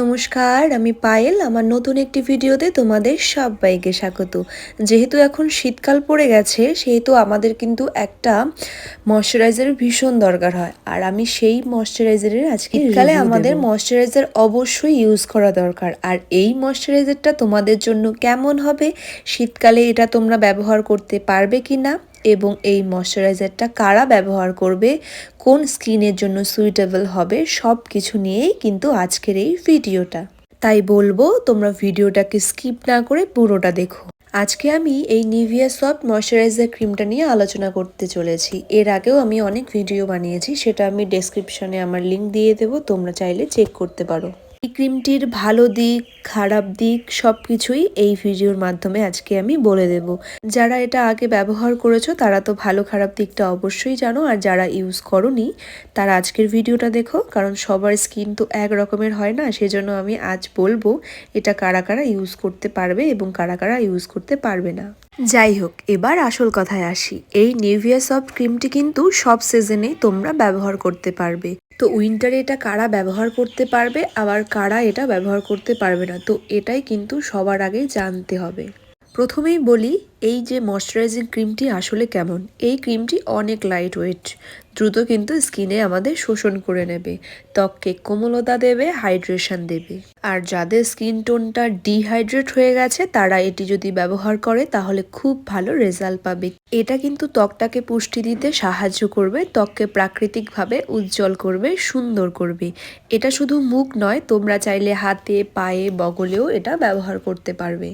নমস্কার আমি পায়েল। আমার নতুন একটি ভিডিওতে তোমাদের সবাইকে স্বাগত। যেহেতু এখন শীতকাল পড়ে গেছে সেহেতু আমাদের কিন্তু একটা ময়শ্চারাইজার ভীষণ দরকার হয়। আর আমি সেই ময়শ্চারাইজারের আজকে শীতকালে আমাদের ময়শ্চারাইজার অবশ্যই ইউজ করা দরকার। আর এই ময়শ্চারাইজারটা তোমাদের জন্য কেমন হবে? শীতকালে এটা তোমরা ব্যবহার করতে পারবে কি না এবং এই ময়শ্চারাইজারটা কারা ব্যবহার করবে, কোন স্কিনের জন্য সুইটেবল হবে সব কিছু নিয়েই কিন্তু আজকের এই ভিডিওটা। তাই বলব, তোমরা ভিডিওটাকে স্কিপ না করে পুরোটা দেখো। আজকে আমি এই নিভিয়া সফট ময়শ্চারাইজার ক্রিমটা নিয়ে আলোচনা করতে চলেছি। এর আগেও আমি অনেক ভিডিও বানিয়েছি, সেটা আমি ডেসক্রিপশনে আমার লিঙ্ক দিয়ে দেবো, তোমরা চাইলে চেক করতে পারো। এই ক্রিমটির ভালো দিক, খারাপ দিক সব কিছুই এই ভিডিওর মাধ্যমে আজকে আমি বলে দেব। যারা এটা আগে ব্যবহার করেছ, তারা তো ভালো খারাপ দিকটা অবশ্যই জানো। আর যারা ইউজ করনি, তারা আজকের ভিডিওটা দেখো, কারণ সবার স্কিন তো এক রকমের হয় না, সেজন্য আমি আজ বলব, এটা কারা কারা ইউজ করতে পারবে এবং কারা কারা ইউজ করতে পারবে না। যাই হোক, এবার আসল কথায় আসি। এই নিভিয়া সফট ক্রিমটি কিন্তু সব সিজনেই তোমরা ব্যবহার করতে পারবে। তো উইন্টারে এটা কারা ব্যবহার করতে পারবে? আবার কারা এটা ব্যবহার করতে পারবে না? তো এটাই কিন্তু সবার আগে জানতে হবে। প্রথমেই বলি এই যে ময়শ্চারাইজিং ক্রিমটি আসলে কেমন? এই ক্রিমটি অনেক লাইট ওয়েট দ্রুত কিন্তু স্কিনে আমাদের শোষণ করে নেবে, ত্বককে কোমলতা দেবে হাইড্রেশন দেবে। আর যাদের স্কিন টোনটা ডিহাইড্রেট হয়ে গেছে, তারা এটি যদি ব্যবহার করে, তাহলে খুব ভালো রেজাল্ট পাবে। এটা কিন্তু ত্বকটাকে পুষ্টি দিতে সাহায্য করবে, ত্বককে প্রাকৃতিকভাবে উজ্জ্বল করবে, সুন্দর করবে। এটা শুধু মুখ নয়, তোমরা চাইলে হাতে, পায়ে, বগলেও এটা ব্যবহার করতে পারবে।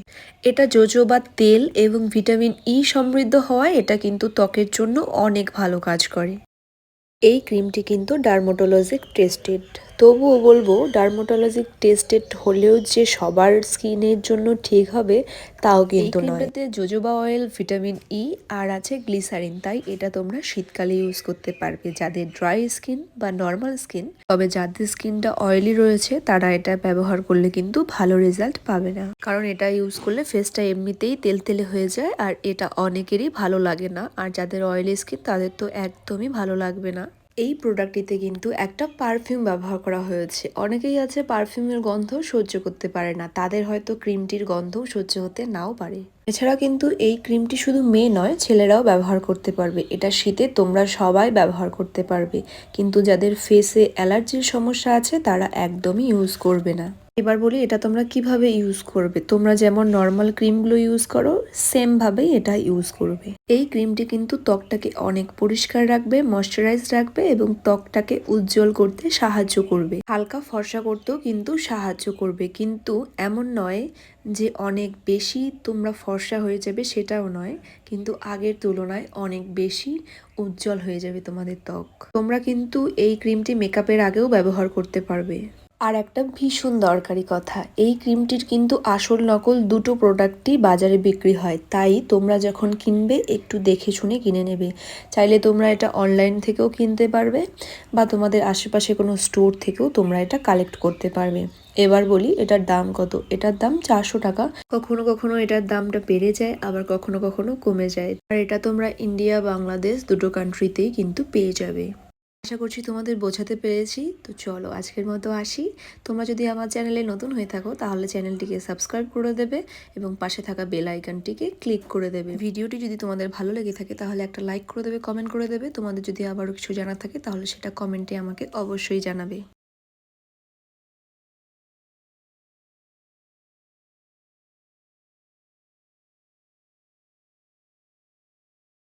এটা জোজোবা তেল এবং ভিটামিন ই সমৃদ্ধ হওয়ায় এটা কিন্তু ত্বকের জন্য অনেক ভালো কাজ করে। এই ক্রিমটি কিন্তু ডার্মোটোলজিক টেস্টেড। তবুও বলব ডার্মোটোলজিক টেস্টেড হলেও যে সবার স্কিনের জন্য ঠিক হবে তাও কিন্তু নয়। জোজোবা অয়েল ভিটামিন ই আর আছে গ্লিসারিন তাই এটা তোমরা শীতকালে ইউজ করতে পারবে। যাদের ড্রাই স্কিন বা নর্মাল স্কিন তবে যাদের স্কিনটা অয়েলি রয়েছে তারা এটা ব্যবহার করলে কিন্তু ভালো রেজাল্ট পাবে না। কারণ এটা ইউজ করলে ফেসটা এমনিতেই তেল তেলে হয়ে যায় আর এটা অনেকেরই ভালো লাগে না। আর যাদের অয়েলি স্কিন তাদের তো একদমই ভালো লাগবে না। এই প্রোডাক্টটিতে কিন্তু একটা পারফিউম ব্যবহার করা হয়েছে। অনেকেই আছে পারফিউমের গন্ধ সহ্য করতে পারে না। তাদের হয়তো ক্রিমটির গন্ধ সহ্য হতে নাও পারে। এছাড়া কিন্তু এই ক্রিমটি শুধু মেয়ে নয়, ছেলেরাও ব্যবহার করতে পারবে। এটা শীতে তোমরা সবাই ব্যবহার করতে পারবে। কিন্তু যাদের ফেসে অ্যালার্জির সমস্যা আছে, তারা একদমই ইউজ করবে না। এবার বলি, এটা তোমরা কীভাবে ইউজ করবে? তোমরা যেমন নর্মাল ক্রিমগুলো ইউজ করো সেম ভাবেই এটা ইউজ করবে। এই ক্রিমটি কিন্তু ত্বকটাকে অনেক পরিষ্কার রাখবে ময়শ্চারাইজ রাখবে এবং ত্বকটাকে উজ্জ্বল করতে সাহায্য করবে। হালকা ফর্সা করতেও কিন্তু সাহায্য করবে, কিন্তু এমন নয় যে অনেক বেশি তোমরা ফর্সা হয়ে যাবে সেটাও নয়, কিন্তু আগের তুলনায় অনেক বেশি উজ্জ্বল হয়ে যাবে তোমাদের ত্বক। তোমরা কিন্তু এই ক্রিমটি মেকআপের আগেও ব্যবহার করতে পারবে। আর একটা ভীষণ দরকারি কথা, এই ক্রিমটির কিন্তু আসল নকল দুটো প্রোডাক্টই বাজারে বিক্রি হয়, তাই তোমরা যখন কিনবে একটু দেখে শুনে কিনে নেবে। চাইলে তোমরা এটা অনলাইন থেকেও কিনতে পারবে বা তোমাদের আশেপাশে কোনো স্টোর থেকেও তোমরা এটা কালেক্ট করতে পারবে। এবার বলি এটার দাম কত, এটার দাম চারশো টাকা। কখনো কখনো এটার দামটা বেড়ে যায়, আবার কখনো কখনো কমে যায়। আর এটা তোমরা ইন্ডিয়া, বাংলাদেশ দুটো কান্ট্রিতেই কিন্তু পেয়ে যাবে। আশা করছি তোমাদের বোঝাতে পেরেছি। তো চলো আজকের মতো আসি। তোমরা যদি আমার চ্যানেলে নতুন হয়ে থাকো, তাহলে চ্যানেলটিকে সাবস্ক্রাইব করে দেবে এবং পাশে থাকা বেল আইকনটিকে ক্লিক করে দেবে। ভিডিওটি যদি তোমাদের ভালো লেগে থাকে, তাহলে একটা লাইক করে দেবে, কমেন্ট করে দেবে। তোমাদের যদি আবারও কিছু জানা থাকে, তাহলে সেটা কমেন্টে আমাকে অবশ্যই জানাবে।